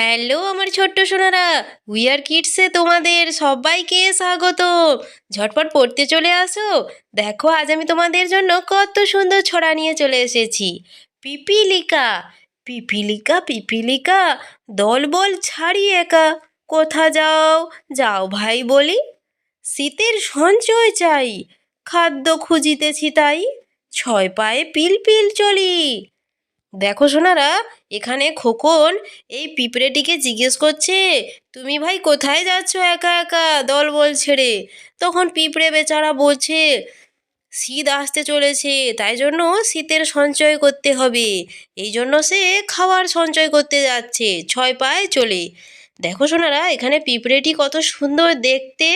Hello আমার ছোট্ট Sonara. We are কিডসে তোমাদের সবাইকে স্বাগত। ঝটপট পড়তে চলে আসো। দেখো, আজ আমি তোমাদের জন্য কত সুন্দর ছড়া নিয়ে চলে এসেছি। পিপিলিকা পিপিলিকা পিপিলিকা, দল বল ছাড়ি একা। কোথা যাও? যাও ভাই বলি। শীতের সঞ্চয় চাই। খাদ্য খুঁজিতেছি তাই। ছয় পায়ে পিল পিল চলি। দেখো সোনারা, এখানে খোকন এই পিঁপড়েটিকে জিজ্ঞেস করছে, তুমি ভাই কোথায় যাচ্ছ একা একা দল বল ছেড়ে? তখন পিঁপড়ে বেচারা বলছে, শীত আসতে চলেছে, তাই জন্য শীতের সঞ্চয় করতে হবে। এই জন্য সে খাওয়ার সঞ্চয় করতে যাচ্ছে, ছয় পায়ে চলে। দেখো সোনারা, এখানে পিঁপড়েটি কত সুন্দর দেখতে,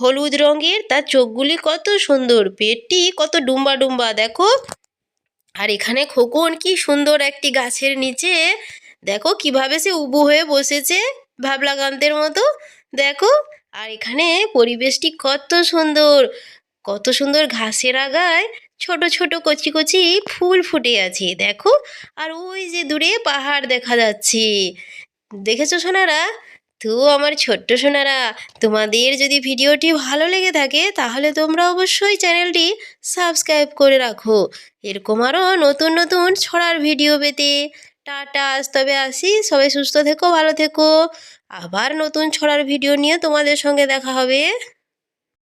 হলুদ রঙের, তার চোখগুলি কত সুন্দর, পেটটি কত ডুম্বা ডুম্বা, দেখো। আর এখানে খোকন কি সুন্দর একটি গাছের নিচে। দেখো কীভাবে সে উবু হয়ে বসেছে ভাবলাকান্তের মতো। দেখো, আর এখানে পরিবেশটি কত সুন্দর কত সুন্দর ঘাসের আগায় ছোট ছোট কচি কচি ফুল ফুটে আছে, দেখো। আর ওই যে দূরে পাহাড় দেখা যাচ্ছে। দেখেছ সোনারা? তো আমার ছোট্ট সোনারা, তোমাদের যদি ভিডিওটি ভালো লেগে থাকে, তাহলে তোমরা অবশ্যই চ্যানেলটি সাবস্ক্রাইব করে রাখো। এরকম আরও নতুন নতুন ছড়ার ভিডিও পেতে। টাটা তবে আসি। সবাই সুস্থ থেকো, ভালো থেকো। আবার নতুন ছড়ার ভিডিও নিয়ে তোমাদের সঙ্গে দেখা হবে।